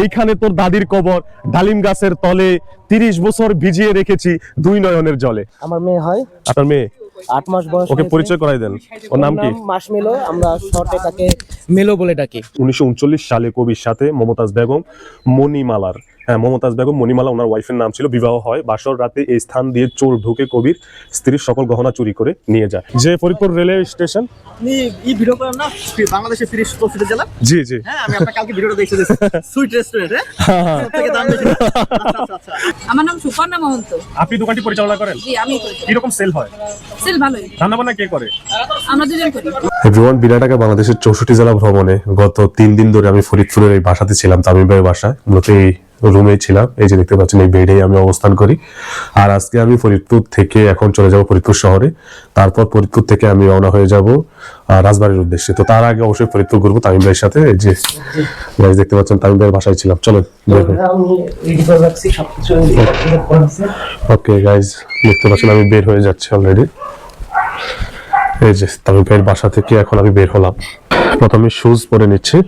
এইখানে তোর দাদির কবর ডালিম গাছের তলে তিরিশ বছর ভিজিয়ে রেখেছি দুই নয়নের জলে। আমার মেয়ে হয়। আপনার মেয়ে? আট মাস বয়স ওকে পরিচয় করাই দেন। ওর নাম কি? মাস মেলো আমরা শর্টে তাকে মেলো বলে ডাকি। উনিশশো উনচল্লিশ সালে কবির সাথে মমতাজ বেগম মণিমালার হ্যাঁ মমতাজ বেগম মণিমালা ওনার ওয়াইফের নাম ছিল বিবাহ হয়। বাসর রাতে এই স্থান দিয়ে চোর ঢুকে কবির স্ত্রীর সকল গহনা চুরি করে নিয়ে যায়। যে ফরিদপুর রেলওয়ে স্টেশন। আপনি এই ভিডিও করেন না বাংলাদেশের তিরিশ পঁচিশ জেলা জি জি। হ্যাঁ আমি আপনার কালকে ভিডিওটা দেখতে সুইট রেস্টুরেন্ট হ্যাঁ? থেকে দাম বেশি। আচ্ছা আচ্ছা আচ্ছা। আমার নাম সুপর্ণা মহন্ত। আপনি দোকানটি পরিচালনা করেন? জি আমি করি কীরকম সেল হয়? সেল ভালোই। রান্না বান্না কে করে? আমরা দুজন করি। এভরিওয়ান বিরাটাকে বাংলাদেশের চৌষট্টি জেলা ভ্রমণে গত তিন দিন ধরে আমি ফরিদপুরের এই বাসাতে ছিলাম তামিম ভাইয়ের বাসায়। মূলত এই রুমে ছিলাম। এই যে দেখতে পাচ্ছেন, এই বেডেই আমি অবস্থান করি। আর আজকে আমি ফরিদপুর থেকে এখন চলে যাব ফরিদপুর শহরে। তারপর ফরিদপুর থেকে আমি রওনা হয়ে যাব রাজবাড়ির উদ্দেশ্যে। তো তার আগে অবশ্যই ফরিদপুর ঘুরবো তামিম ভাইয়ের সাথে। যে, guys, দেখতে পাচ্ছেন, তামিম ভাইয়ের বাসায় ছিলাম। চলো ওকে গাইজ দেখতে পাচ্ছেন, আমি বের হয়ে যাচ্ছি অলরেডি এই যে, তামিম ভাইয়ের বাসা থেকে এখন আমি বের হলাম। প্রথমে শুজ পরে নিচ্ছি।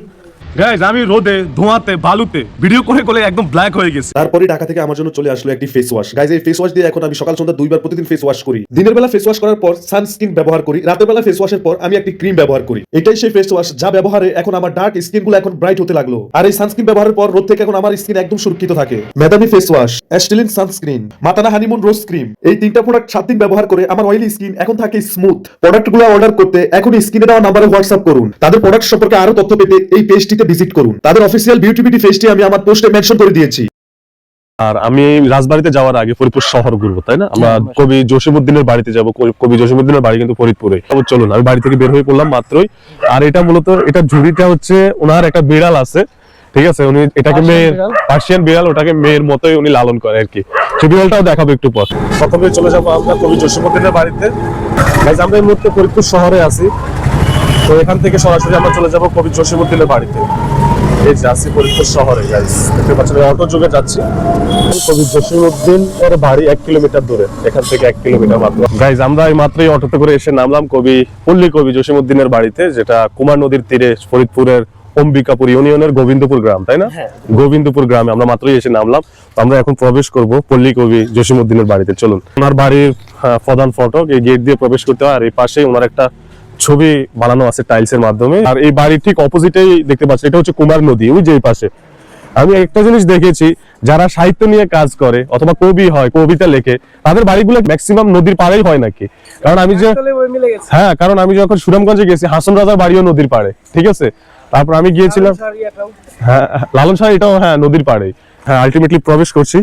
গাইজ আমি রোদে, ধোঁয়াতে বালুতে ভিডিও করে করে একদম ব্ল্যাক হয়ে তারপরে ঢাকা থেকে আমার জন্য চলে আসলো একটি ফেস ওয়াশ গাইজ এই ফেস ওয়াশ দিয়ে এখন আমি সকাল সন্ধ্যা দুইবার প্রতিদিন ফেস ওয়াশ করি। দিনের বেলা ফেস ওয়াশ করার পর সানস্ক্রিন ব্যবহার করি। রাতের বেলা ফেস ওয়াশের পর আমি একটি ক্রিম ব্যবহার করি। এটাই সেই ফেস ওয়াশ যা ব্যবহারে এখন আমার ডার্ক স্কিনগুলো এখন ব্রাইট হতে লাগল। আর এই সানস্ক্রিন ব্যবহারের পর রোদ থেকে এখন আমার স্কিন একদম সুরক্ষিত থাকে। মেদানি ফেস ওয়াশ অ্যাস্টেলিন সানস্ক্রিন মাতানা হানিমুন রোজ ক্রিম এই তিনটা প্রোডাক্ট সাত দিন ব্যবহার করে আমার অয়েলি স্কিন এখন থাকে স্মুথ প্রোডাক্টগুলো অর্ডার করতে এখন স্ক্রিনে দেওয়া নাম্বারে হোয়াটসঅ্যাপ করুন। তাদের প্রোডাক্ট সম্পর্কে আরও তথ্য পেতে এই পেজটিতে ভিজিট করুন। তাদের অফিসিয়াল বিউটি বিউটি পেজটি আমি আমার পোস্টে মেনশন করে দিয়েছি। আর আমি রাজবাড়িতে যাওয়ার আগে ফরিদপুর শহর ঘুরবো তাই না? আমরা কবি জসিমুদ্দিনের বাড়িতে যাব কবি- জসিমুদ্দিনের বাড়ি কিন্তু ফরিদপুরে। চলুন আমি বাড়ি থেকে বের হয়ে পড়লাম মাত্রই। আর এটা মূলত এটা ঝুড়িটা হচ্ছে ওনার একটা বিড়াল আছে ঠিক আছে? উনি এটাকে মেয়ের বিড়াল? পার্সিয়ান বিড়াল ওটাকে মেয়ের মতোই উনি লালন করে আর কি। সেই বিড়ালটাও দেখাবো একটু পর। প্রথমে চলে যাব আমরা কবি জসিমুদ্দিনের বাড়িতে। আমরা এই মুহূর্তে ফরিদপুর শহরে আছি। তো এখান থেকে সরাসরি আমরা চলে যাব কবি জসিমুদ্দিনের বাড়িতে। এই যে আছি ফরিদপুর শহরে গাইস দেখতে পাচ্ছেন অটো যোগে যাচ্ছি। কবি জসিমউদ্দিন এর বাড়ি এক কিলোমিটার দূরে এখান থেকে এক কিলোমিটার মাত্র। গাইজ আমরা এই মাত্রই অটোতে করে এসে নামলাম কবি পল্লী কবি জসিমউদ্দিনের বাড়িতে যেটা কুমার নদীর তীরে ফরিদপুরের অম্বিকাপুর ইউনিয়নের গোবিন্দপুর গ্রাম তাই না? হ্যাঁ। গোবিন্দপুর গ্রামে আমরা মাত্রই এসে নামলাম। আমরা এখন প্রবেশ করব পল্লী কবি জসিমউদ্দিনের বাড়িতে। চলুন ওনার বাড়ির প্রধান ফটক এই গেট দিয়ে প্রবেশ করতে হয়। আর এই পাশে ওনার একটা ছবি বানানো আছে টাইলসের মাধ্যমে। আর এই বাড়ির ঠিক অপোজিটেই দেখতে পাচ্ছি এটা হচ্ছে কুমার নদী ওই যে পাশে। আমি একটা জিনিস দেখেছি যারা সাহিত্য নিয়ে কাজ করে অথবা কবি হয় কবিতা লেখে তাদের বাড়িগুলো ম্যাক্সিমাম নদীর পাড়েই হয় নাকি? কারণ আমি যে হ্যাঁ কারণ আমি যখন সুনামগঞ্জে গেছি হাসন রাজার বাড়িও নদীর পাড়ে ঠিক আছে? তারপর আমি গিয়েছিলাম হ্যাঁ লালন শাহ এটাও হ্যাঁ নদীর পাড়ে হ্যাঁ আলটিমেটলি প্রবেশ করছি।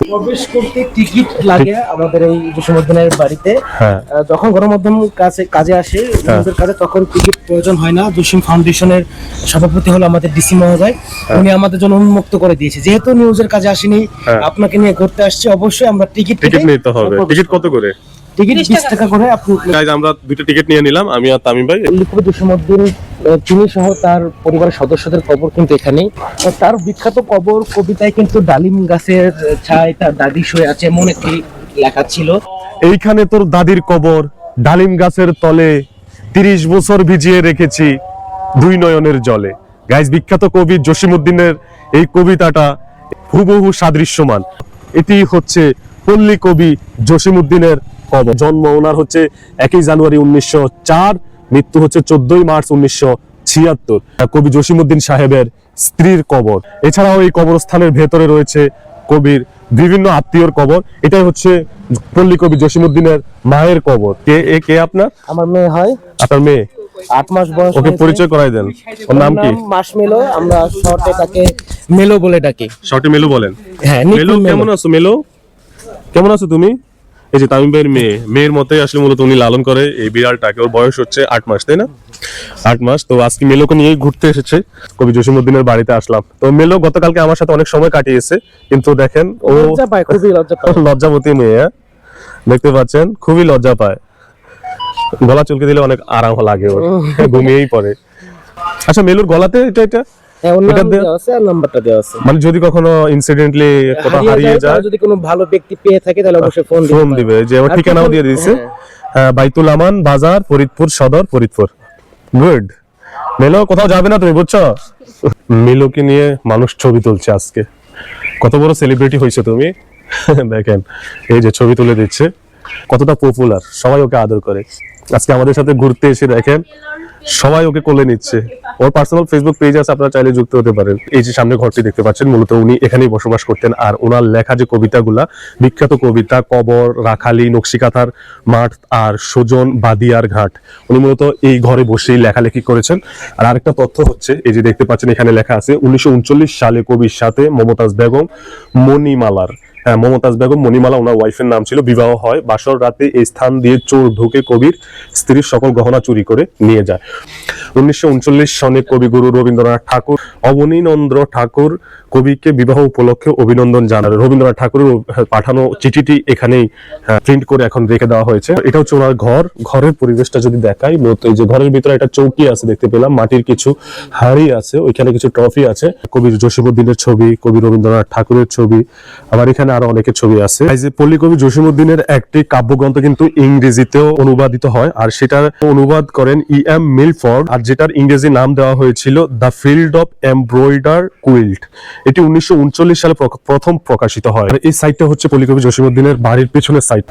প্রবেশ করতে টিকিট লাগে আমাদের এই জসীমউদ্দিনের বাড়িতে। হ্যাঁ। যখন গণমাধ্যম কাছে কাজে আসে নিউজের কাজে তখন টিকিট প্রয়োজন হয় না। জসিম ফাউন্ডেশনের সভাপতি হলো আমাদের ডিসি মহোদয়। উনি আমাদের জন্য উন্মুক্ত করে দিয়েছে। যেহেতু নিউজের কাজে আসেনি হ্যাঁ। আপনাকে নিয়ে ঘুরতে আসছে অবশ্যই আমরা টিকিট টিকিট নিতে হবে। টিকিট কত করে? টিকিট বিশ টাকা করে আপনি গাইজ আমরা দুটো টিকিট নিয়ে নিলাম আমি আর তামিম ভাই। লিখবে জসীমউদ্দিন তিনি সহ তার পরিবারের সদস্যদের কবর কিন্তু এখানেই। তার বিখ্যাত কবর কবিতায় কিন্তু ডালিম গাছের ছায় তার দাদি শুয়ে আছে এমন একটি লেখা ছিল। এইখানে তোর দাদির কবর ডালিম গাছের তলে তিরিশ বছর ভিজিয়ে রেখেছি দুই নয়নের জলে। গাইজ বিখ্যাত কবি জসিমউদ্দিনের এই কবিতাটা হুবহু সাদৃশ্যমান। এটি হচ্ছে পল্লী কবি জসিমউদ্দিনের কবর জন্ম ওনার হচ্ছে একই জানুয়ারি উনিশশো চার মৃত্যু হচ্ছে চোদ্দই মার্চ উনিশশো ছিয়াত্তর। কবি জসিমউদ্দিন সাহেবের স্ত্রীর কবর। এছাড়াও এই কবরস্থানের ভেতরে রয়েছে কবির বিভিন্ন আত্মীয়র কবর। এটাই হচ্ছে পল্লী কবি জসিমুদ্দিনের মায়ের কবর। কে এ কে আপনার? আমার মেয়ে হয়। আপনার মেয়ে? আট মাস বয়স ওকে পরিচয় করাই দেন। ওর নাম কি? মাস মেলো আমরা শর্টে তাকে মেলো বলে ডাকি। শর্টে মেলু বলেন। হ্যাঁ মেলু। কেমন আছো মেলু? কেমন আছো তুমি? এই যে তামিম ভাইয়ের মেয়ে মেয়ের মতোই আসলে মূলত উনি লালন করে এই বিড়ালটাকে। ওর বয়স হচ্ছে আট মাস তাই না? আট মাস। তো আজকে মেলোকে নিয়েই ঘুরতে এসেছে। কবি জসিমউদ্দিনের বাড়িতে আসলাম। তো মেলো গতকালকে আমার সাথে অনেক সময় কাটিয়েছে কিন্তু দেখেন ও লজ্জাবতী মেয়ে হ্যাঁ? দেখতে পাচ্ছেন খুবই লজ্জা পায়। গলা চুলকে দিলে অনেক আরাম লাগে ওর ঘুমিয়েই পড়ে। আচ্ছা মেলুর গলাতে এটা এটা? হ্যাঁ মানে যদি কখনো ইনসিডেন্টলি কোথাও হারিয়ে যায় যদি কোনো ভালো ব্যক্তি পেয়ে থাকে তাহলে অবশ্যই ফোন ফোন দিবে। যে আমার ঠিকানাও দিয়ে দিয়েছে। হ্যাঁ। হ্যাঁ, বাইতুল আমান বাজার ফরিদপুর সদর ফরিদপুর। গুড মেলো কোথাও যাবে না তুমি বুঝছ? মিলোকে নিয়ে মানুষ ছবি তুলছে আজকে। কত বড় সেলিব্রিটি হয়েছে তুমি। দেখেন এই যে ছবি তুলে দিচ্ছে। কতটা পপুলার সবাই ওকে আদর করে। আজকে আমাদের সাথে ঘুরতে এসে দেখেন সবাই ওকে কোলে নিচ্ছে। ওর পার্সোনাল ফেসবুক পেজ আছে, আপনারা চাইলে যুক্ত হতে পারেন। এই যে সামনে ঘরটি দেখতে পাচ্ছেন, মূলত উনি এখানেই বসবাস করতেন। আর ওনার লেখা যে কবিতাগুলা, বিখ্যাত কবিতা, কবর, রাখালি, নকশিকাথার মাঠ আর সুজন, বাদিয়ার ঘাট। উনি মূলত এই ঘরে বসেই লেখালেখি করেছেন। আর আরেকটা তথ্য হচ্ছে, এই যে দেখতে পাচ্ছেন, এখানে লেখা আছে, উনিশশো উনচল্লিশ সালে কবির সাথে মমতাজ বেগম মণিমালার মমতাজ বেগম, মণিমালা, ওনার ওয়াইফের নাম ছিল, বিবাহ হয়। বাসর রাতে এই স্থান দিয়ে চোর ঢুকে কবির স্ত্রীর সকল গহনা চুরি করে নিয়ে যায়। উনিশশো সনে কবিগুরু রবীন্দ্রনাথ ঠাকুর, অবনীন্দ্র ঠাকুর কবিকে বিবাহ উপলক্ষে অভিনন্দন জানান রবীন্দ্রনাথ ঠাকুরের পাঠানো চিঠিটি এখানেই প্রিন্ট করে এখন রেখে দেওয়া হয়েছে। এটা হচ্ছে ওনার ঘর। ঘরের পরিবেশটা যদি দেখাই, মূলত এই যে ঘরের ভিতরে একটা চৌকি আছে দেখতে পেলাম, মাটির কিছু হাড়ি আছে, ওইখানে কিছু ট্রফি আছে। কবি জসিমুদ্দিনের ছবি, কবি রবীন্দ্রনাথ ঠাকুরের ছবি। আবার এখানে আরও অনেকের ছবি আছে। এই যে পল্লী কবি জসিমুদ্দিনের একটি কাব্যগ্রন্থ কিন্তু ইংরেজিতেও অনুবাদিত হয় আর সেটার অনুবাদ করেন ই এম মিলফোর্ড আর যেটার ইংরেজি নাম দেওয়া হয়েছিল the field of embroider quilt. এটি উনিশশো সালে প্রথম প্রকাশিত হয়। আর এই সাইটটা হচ্ছে পল্লী কবি জসিমুদ্দিনের বাড়ির পেছনের সাইট।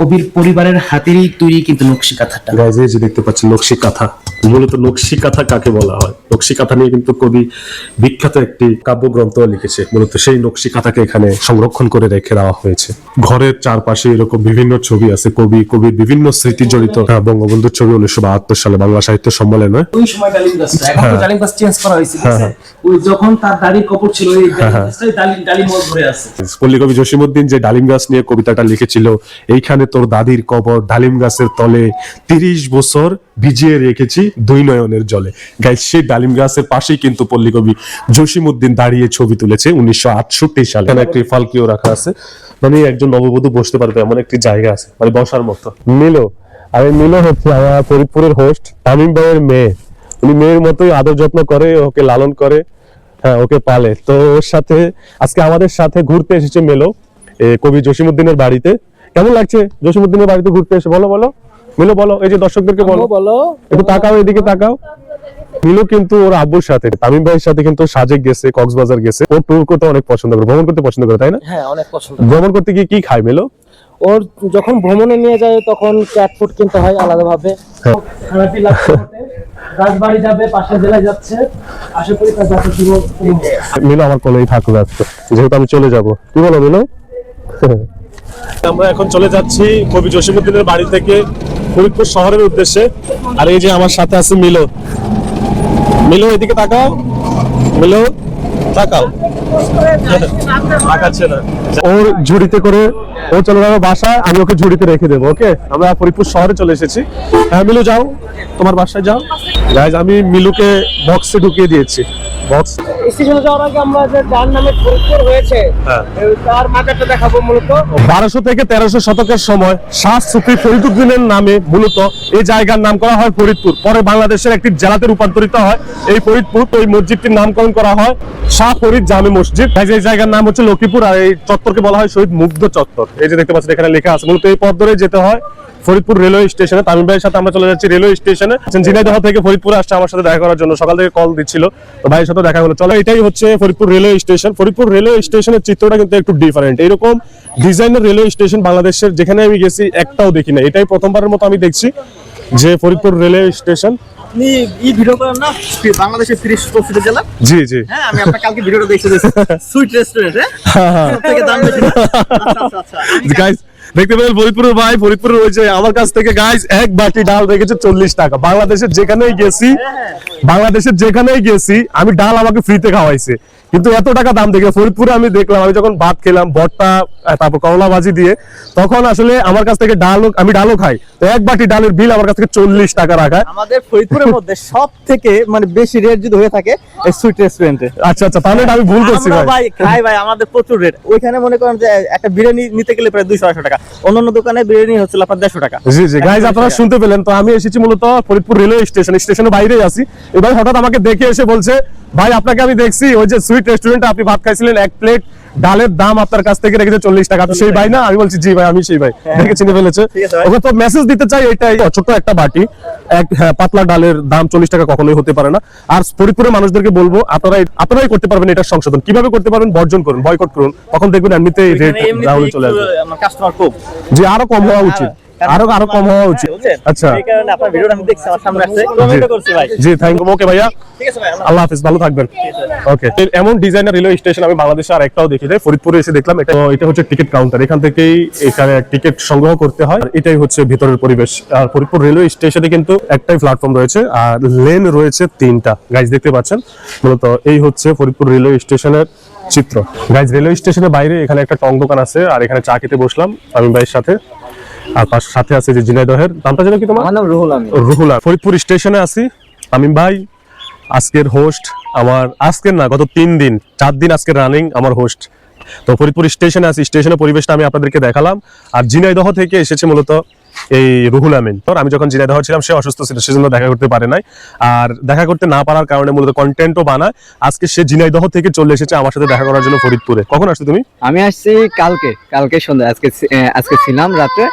কবির পরিবারের হাতেরই তৈরি কিন্তু নকশি কাঁথাটা গাইজ এই যে দেখতে পাচ্ছেন নকশি কাঁথা মূলত নকশি কাঁথা কাকে বলা হয়? নকশি কাঁথা নিয়ে কিন্তু কবি বিখ্যাত একটি কাব্যগ্রন্থ লিখেছে। মূলত সেই নকশি কাঁথাকে এখানে সংরক্ষণ করে রেখে দেওয়া হয়েছে। ঘরের চারপাশে এরকম বিভিন্ন ছবি আছে কবি কবির বিভিন্ন স্মৃতি জড়িত হ্যাঁ, বঙ্গবন্ধুর ছবি উনিশশো বাহাত্তর সালে বাংলা সাহিত্য সম্মেলনে ওই সময় ডালিম গাছটা এখন তো ডালিম গাছ চেঞ্জ করা হয়েছে হ্যাঁ, ওই যখন তার দাড়ির ছিল ওই ডালিম ডালিম ডালিম আছে। পল্লী কবি জসিমুদ্দিন যে ডালিম গাছ নিয়ে কবিতাটা লিখেছিল এইখানে তোর দাদির কবর ডালিম গাছের তলে তিরিশ বছর ভিজিয়ে রেখেছি দুই নয়নের জলে। গাইজ সেই ডালিম গাছের পাশেই কিন্তু পল্লী কবি জসিমুদ্দিন দাঁড়িয়ে ছবি তুলেছে উনিশশো আটষট্টি সালে। এখানে একটি ফালকিও রাখা আছে। মানে একজন নববধূ বসতে পারবে এমন একটি জায়গা আছে মানে বসার মতো। মিলো আর এই মিলো হচ্ছে আমার ফরিদপুরের হোস্ট তামিম ভাইয়ের মেয়ে। উনি মেয়ের মতোই আদর যত্ন করে ওকে লালন করে হ্যাঁ ওকে পালে। তো ওর সাথে আজকে আমাদের সাথে ঘুরতে এসেছে মেলো কবি জসিমুদ্দিনের বাড়িতে। কেমন লাগছে জসিমুদ্দিনের বাড়িতে ঘুরতে এসে? বলো বলো। মিলো বলো এই যে দর্শকদেরকে বলো। বলো। একটু তাকাও এদিকে তাকাও। মিলো কিন্তু ওর আব্বুর সাথে তামিম ভাইয়ের সাথে কিন্তু সাজেক গেছে কক্সবাজার গেছে। ও ট্যুর করতে অনেক পছন্দ করে ভ্রমণ করতে পছন্দ করে তাই না? হ্যাঁ অনেক পছন্দ ভ্রমণ করতে গিয়ে কি খায় মেলো? ওর যখন ভ্রমণে নিয়ে যায় তখন ক্যাট ফুড কিনতে হয় আলাদা ভাবে হ্যাঁ। খারাপই লাগছে ওতে। রাজবাড়ি যাবে পাশের জেলায় যাচ্ছে। আশা করি তার যাত্রা শুরু। মিলো আমার কোলেই আজকে। যেহেতু আমি চলে যাব। কি বলো মিলো? আমরা এখন চলে যাচ্ছি কবি জসিমুদ্দিনের বাড়ি থেকে। ফরিদপুর শহরের উদ্দেশ্যে। আর এই যে আমার সাথে আছে মিলো। মিলো এদিকে তাকাও। মিলো তাকাও। তাকাচ্ছে না। ওর ঝুড়িতে করে ও চলে যাবে বাসায় আমি ওকে ঝুড়িতে রেখে দেবো ওকে আমরা ফরিদপুর শহরে চলে এসেছি। হ্যাঁ মিলু যাও। তোমার বাসায় যাও। গাইজ আমি মিলুকে বক্সে ঢুকিয়ে দিয়েছি। বক্স স্টেশনে যাওয়ার আগে আমরা যে যার নামে ফরিদপুর হয়েছে হ্যাঁ। তার মাজারটা দেখাবো মূলত। বারোশো থেকে তেরোশো শতকের সময় শাহ সুফি ফরিদুদ্দিনের নামে মূলত এই জায়গার নাম করা হয় ফরিদপুর। পরে বাংলাদেশের একটি জেলাতে রূপান্তরিত হয়। এই ফরিদপুর তো এই মসজিদটির নামকরণ করা হয় শাহ ফরিদ জামে মসজিদ। এই এই জায়গার নাম হচ্ছে লক্ষ্মীপুর আর এই চত্বরকে বলা হয় শহীদ মুগ্ধ চত্বর। এই যে দেখতে পাচ্ছেন, এখানে লেখা আছে, মূলত এই পথ ধরে যেতে হয় ফরিদপুর রেলওয়ে স্টেশনে। তামিম ভাইয়ের সাথে আমরা চলে যাচ্ছি রেলওয়ে স্টেশনে। ঝিনাইদহ থেকে ফরিদপুরে আসছে আমার সাথে দেখা করার জন্য। সকাল থেকে কল দিচ্ছিল, তো ভাইয়ের সাথে দেখা হলো। চলো, এটাই হচ্ছে Faridpur railway station. Faridpur railway স্টেশনের চিত্রটা কিন্তু একটু ডিফারেন্ট এরকম ডিজাইনের রেলওয়ে স্টেশন বাংলাদেশের, যেখানে আমি গেছি, একটাও দেখি না এটাই প্রথমবারের মতো আমি দেখছি যে ফরিদপুর রেলওয়ে স্টেশন আপনি এই ভিডিও করেন না বাংলাদেশের জেলা। জি জি। হ্যাঁ আমি আপনার কালকে ভিডিওটা সুইট রেস্টুরেন্ট হ্যাঁ? থেকে দাম বেশি আচ্ছা আচ্ছা আচ্ছা। গাইস দেখতে পেলেন ফরিদপুরের ভাই ফরিদপুরের ওই যে আমার কাছ থেকে গাইস এক বাটি ডাল রেখেছে চল্লিশ টাকা। বাংলাদেশের যেখানেই গেছি বাংলাদেশের যেখানেই গেছি আমি ডাল আমাকে ফ্রিতে খাওয়াইছে। কিন্তু এত টাকা দাম দেখে ফরিদপুরে আমি দেখলাম আমি যখন ভাত খেলাম ভর্তা তারপর করলা ভাজি দিয়ে তখন আসলে আমার কাছ থেকে ডালও আমি ডালও খাই। তো এক বাটি ডালের বিল আমার কাছ থেকে চল্লিশ টাকা রাখায় আমাদের ফরিদপুরের মধ্যে সব থেকে মানে বেশি রেট যদি হয়ে থাকে এই সুইট রেস্টুরেন্টে আচ্ছা আচ্ছা তাহলে আমি ভুল করছি ভাই। ভাই খাই ভাই আমাদের প্রচুর রেট ওইখানে মনে করেন যে একটা বিরিয়ানি নিতে গেলে প্রায় দুইশো আড়াইশো টাকা। অন্যান্য দোকানে বিরিয়ানি হচ্ছিল আপনার দেড়শো টাকা। জি জি গাইজ আপনারা শুনতে পেলেন। তো আমি এসেছি মূলত ফরিদপুর রেলওয়ে স্টেশন স্টেশনের বাইরেই আছি। এবার হঠাৎ আমাকে দেখে এসে বলছে ভাই আপনাকে আমি দেখছি ওই যে সুইট রেস্টুরেন্টে আপনি ভাত খাইছিলেন এক প্লেট ডালের দাম আপনার কাছ থেকে রেখেছে চল্লিশ টাকা। সেই ভাই না? আমি বলছি জি ভাই আমি সেই ভাই। দেখে চিনে ফেলেছে। ওকে তো মেসেজ দিতে চাই এটাই ছোট একটা বাটি। এক হ্যাঁ, পাতলা ডালের দাম চল্লিশ টাকা কখনোই হতে পারে না। আর ফরিদপুরের মানুষদেরকে বলব আপনারা আপনারাই করতে পারবেন এটা সংশোধন। কীভাবে করতে পারবেন? বর্জন করুন বয়কট করুন। তখন দেখবেন এমনিতেই রেট ডাউনে চলে আসবে। যে আরও কম হওয়া উচিত। আরও আরও কম হওয়া উচিত। আচ্ছা। এই কারণে আপনার ভিডিওটা আমি দেখছি আমার সামনে আসছে। কমেন্টও করছি ভাই। জি থ্যাংক ইউ ওকে ভাইয়া। ঠিক আছে ভাই আল্লাহ হাফিজ ভালো থাকবেন। ওকে এমন ডিজাইনার রেলওয়ে স্টেশন আমি বাংলাদেশে আর একটাও দেখি নাই। ফরিদপুরে এসে দেখলাম এটা এটা হচ্ছে টিকিট কাউন্টার এখান থেকেই এখানে টিকিট সংগ্রহ করতে হয়। আর এটাই হচ্ছে ভিতরের পরিবেশ। আর ফরিদপুর রেলওয়ে স্টেশনে কিন্তু একটাই প্ল্যাটফর্ম রয়েছে আর লেন রয়েছে তিনটা। গাইজ দেখতে পাচ্ছেন? মূলত এই হচ্ছে ফরিদপুর রেলওয়ে স্টেশনের চিত্র। গাইজ রেলওয়ে স্টেশনের বাইরে এখানে একটা টং দোকান আছে আর এখানে চা খেতে বসলাম আমি ভাইয়ের সাথে। আর পাশ সাথে আছে যে জিনাইদহের নামটা যেন কি তোমার? নাম রুহুল আমি রুহুল ফরিদপুর স্টেশনে আছি। আমি ভাই আজকের হোস্ট আমার আজকের না গত তিন দিন চার দিন আজকে রানিং আমার হোস্ট তো ফরিদপুর স্টেশনে আছি স্টেশনের পরিবেশটা আমি আপনাদেরকে দেখালাম। আর জিনাইদহ থেকে এসেছে মূলত এই রুহুল আমিন। তো আমি যখন জিনাইদহ ছিলাম সে অসুস্থ ছিল সেজন্য দেখা করতে পারে নাই। আর দেখা করতে না পারার কারণে মূলত কন্টেন্টও বানায়। আজকে সে জিনাইদহ থেকে চলে এসেছে আমার সাথে দেখা করার জন্য ফরিদপুরে। কখন আসছো তুমি? আমি আসছি কালকে। কালকে সন্ধ্যা আজকে আজকে ছিলাম রাতে।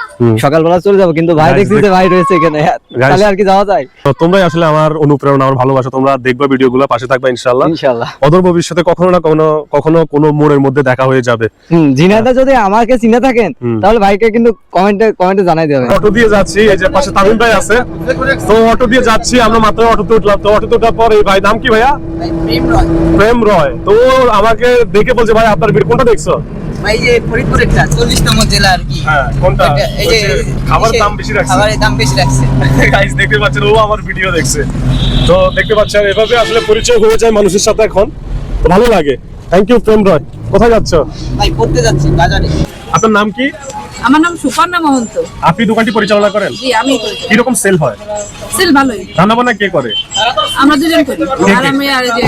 সকালবেলা চলে যাব কিন্তু ভাই দেখছি যে ভাই রয়েছে এখানে। তাহলে আর কি যাওয়া যায়? তো তোমরাই আসলে আমার অনুপ্রেরণা আমার ভালোবাসা তোমরা দেখবা ভিডিওগুলো পাশে থাকবা ইনশাল্লাহ ইনশাল্লাহ অদূর ভবিষ্যতে কখনো না কখনো কখনো কোনো মোড়ের মধ্যে দেখা হয়ে যাবে। হুম যদি আমাকে চিনে থাকেন তাহলে ভাইকে কিন্তু কমেন্টে কমেন্টে জানাই দেবেন। অটো দিয়ে যাচ্ছি এই যে পাশে তামিম ভাই আছে। তো অটো দিয়ে যাচ্ছি আমরা মাত্র অটোতে উঠলাম। তো অটোতে ওঠার পর এই ভাই নাম কি ভাইয়া? প্রেম রয়। তো আমাকে দেখে বলছে ভাই আপনার ভিড় কোনটা দেখছ? ভাই যে ফরিদপুর একটা চল্লিশতম জেলা আর কি। হ্যাঁ কোনটা? এই যে খাবার দাম বেশি রাখছে। খাবারের দাম বেশি রাখছে। গাইস দেখতে পাচ্ছেন ও আমার ভিডিও দেখছে। তো দেখতে পাচ্ছেন এভাবে আসলে পরিচয় হয়ে যায় মানুষের সাথে এখন। তো ভালো লাগে। Thank you Prem Roy. কোথায় যাচ্ছ? ভাই পড়তে যাচ্ছি বাজারে। আপনার নাম কি? আমার নাম সুপর্ণা মহন্ত। আপনি দোকানটি পরিচালনা করেন? জি আমি করি। কীরকম সেল হয়? সেল ভালোই। রান্না বান্না কে করে? আমরা দুজন করি। আর আমি আর যে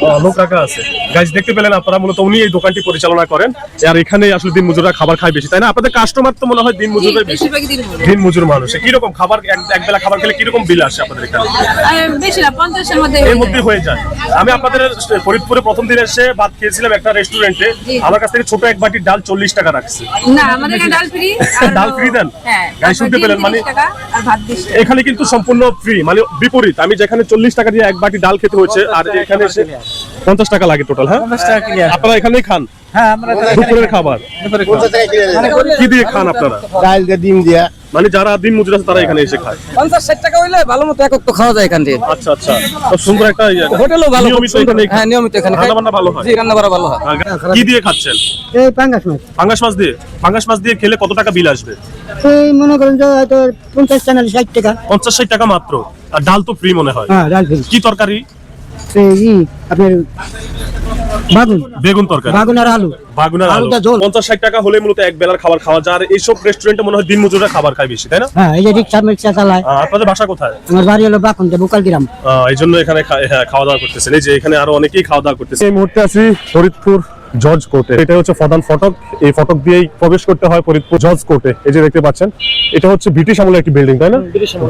ও, লোক রাখা আছে। গাইজ দেখতে পেলেন আপনারা মূলত উনি এই দোকানটি পরিচালনা করেন। আর এখানে আসলে দিন মজুররা খাবার খায় বেশি তাই না? আপনাদের কাস্টমার তো মনে হয় দিন মজুররাই বেশি। দিন মজুর। মানুষ। কীরকম খাবার এক- বেলা খাবার খেলে কীরকম বিল আসে আপনাদের এখানে? বেশি না পঞ্চাশের মধ্যে এর মধ্যে। হয়ে যায়। আমি আপনাদের ফরিদপুরে প্রথম দিন এসে ভাত খেয়েছিলাম একটা রেস্টুরেন্টে আমার কাছ থেকে ছোট এক বাটি ডাল চল্লিশ টাকা রাখছে। না ডাল ফ্রি ডাল দেন? হ্যাঁ শুনতে পেলেন, মানে- 30 টাকা আর ভাত 20 টাকা। এখানে কিন্তু সম্পূর্ণ ফ্রি মানে বিপরীত। আমি যেখানে চল্লিশ টাকা দিয়ে এক বাটি ডাল খেতে হয়েছে আর এখানে এসে পঞ্চাশ টাকা লাগে টোটাল হ্যাঁ? আপনারা এখানেই খান। হ্যাঁ দুপুরের খাবার। কি দিয়ে খান আপনারা? ডাল দিয়ে ডিম দিয়া। মানে যারা দিন মজুর আছে তারা এখানে এসে খায়। পঞ্চাশ ষাট টাকা হইলে ভালো মতো একক তো খাওয়া যায় এখান থেকে আচ্ছা আচ্ছা। সুন্দর একটা ইয়ে। হোটেলও ভালো নিয়মিত। হ্যাঁ নিয়মিত এখানে রান্না বান্না ভালো হয়? জি রান্না করা ভালো হয়। কি দিয়ে খাচ্ছেন? এই পাঙ্গাস মাছ। পাঙ্গাস মাছ দিয়ে? পাঙ্গাস মাছ দিয়ে খেলে কত টাকা বিল আসবে? এই মনে করেন যে হয়তো পঞ্চাশ টাকা ষাট টাকা। পঞ্চাশ ষাট টাকা মাত্র। আর ডাল তো ফ্রি মনে হয়। হ্যাঁ ডাল ফ্রি কি তরকারি? ই, আপনার বাগুন। বেগুন তরকারি। বাগুন আর আলু। পঞ্চাশ ষাট টাকা হলে মূলত এক বেলার খাবার খাওয়া যায়। আর এইসব রেস্টুরেন্টে মনে হয় দিন মজুররা খাবার খায় বেশি তাই না? হ্যাঁ এই যে রিক্সা মিক্সা চালায়। আপনাদের বাসা কোথায়? আমার বাড়ি হলো বাকুন্তে বুকাল গ্রাম। এই জন্য এখানে হ্যাঁ, খাওয়া দাওয়া করতেছেন। এই যে এখানে আরও অনেকেই খাওয়া দাওয়া করতেছে এই মুহূর্তে আছি ফরিদপুর জজ কোর্টে। এটা হচ্ছে প্রধান ফটক। এই ফটক দিয়েই প্রবেশ করতে হয় ফরিদপুর জজ কোর্টে। এই যে দেখতে পাচ্ছেন এটা হচ্ছে ব্রিটিশ আমলের একটি বিল্ডিং তাই না?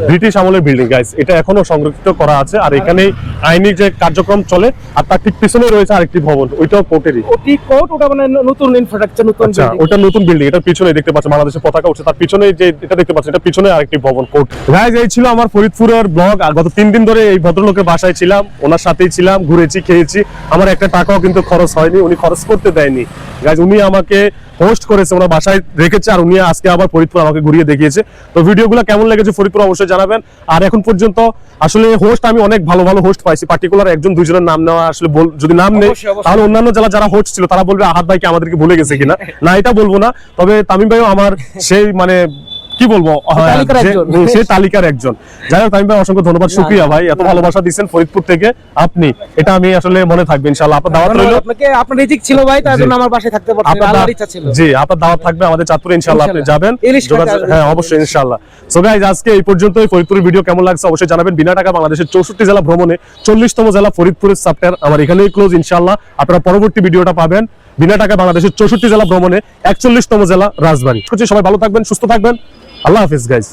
ব্রিটিশ আমলের। বিল্ডিং গাইস এটা এখনও সংরক্ষিত করা আছে আর এখানে আইনি যে কার্যক্রম চলে আর তার ঠিক পিছনে রয়েছে আরেকটি ভবন। ওইটাও কোর্টেরই। ওটি কোর্ট ওটা মানে নতুন ইনফ্রাস্ট্রাকচার নতুন আচ্ছা ওটা নতুন বিল্ডিং এটার পিছনে দেখতে পাচ্ছেন বাংলাদেশের পতাকা উঠছে। তার পিছনে যে এটা দেখতে পাচ্ছেন এটা পিছনে আরেকটি ভবন কোর্ট। গাইজ এই ছিল আমার ফরিদপুরের ব্লগ আর গত তিন দিন ধরে এই ভদ্রলোকের বাসায় ছিলাম ওনার সাথেই ছিলাম ঘুরেছি খেয়েছি। আমার একটা টাকাও কিন্তু খরচ হয়নি উনি খরচ করতে দেয়নি। গাইজ উনি আমাকে হোস্ট করেছে ওনার বাসায় রেখেছে আর উনি আজকে আবার ফরিদপুর আমাকে ঘুরিয়ে দেখিয়েছে। তো ভিডিওগুলো কেমন লেগেছে ফরিদপুর অবশ্যই জানাবেন। আর এখন পর্যন্ত আসলে হোস্ট আমি অনেক ভালো ভালো হোস্ট পাইছি। পার্টিকুলার একজন দুইজনের নাম নেওয়া আসলে যদি নাম নেই তাহলে অন্যান্য যারা যারা হোস্ট ছিল তারা বলবে আহাত ভাইকে আমাদেরকে ভুলে গেছে কিনা? না এটা বলব না। তবে তামিম ভাইও আমার সেই মানে কি বলব? হ্যাঁ, তালিকার একজন। সেই তালিকার একজন। যাই হোক তামিম ভাই অসংখ্য ধন্যবাদ। শুক্রিয়া ভাই এত ভালোবাসা দিচ্ছেন ফরিদপুর থেকে আপনি। এটা আমি আসলে মনে থাকবে ইনশাল্লাহ আপনার দাওয়াত রইল। আপনাকে আপনার রিজিক ছিল ভাই তার জন্য আমার বাসায় থাকতে আপনার আল্লাহর ইচ্ছা ছিল। জি আপনার দাওয়াত থাকবে আমাদের চাঁদপুরে ইনশাল্লাহ আপনি যাবেন। হ্যাঁ অবশ্যই ইনশাল্লাহ সো গাইজ আজকে এই পর্যন্তই। ফরিদপুরের ভিডিও কেমন লাগছে অবশ্যই জানাবেন। বিনা টাকা বাংলাদেশের চৌষট্টি জেলা ভ্রমণে চল্লিশতম জেলা ফরিদপুরের চ্যাপ্টার আমার এখানেই ক্লোজ ইনশাল্লাহ আপনারা পরবর্তী ভিডিওটা পাবেন। বিনা টাকা বাংলাদেশের চৌষট্টি জেলা ভ্রমণে একচল্লিশতম জেলা রাজবাড়ী। সবাই ভালো থাকবেন সুস্থ থাকবেন। আল্লাহ হাফিজ গাইজ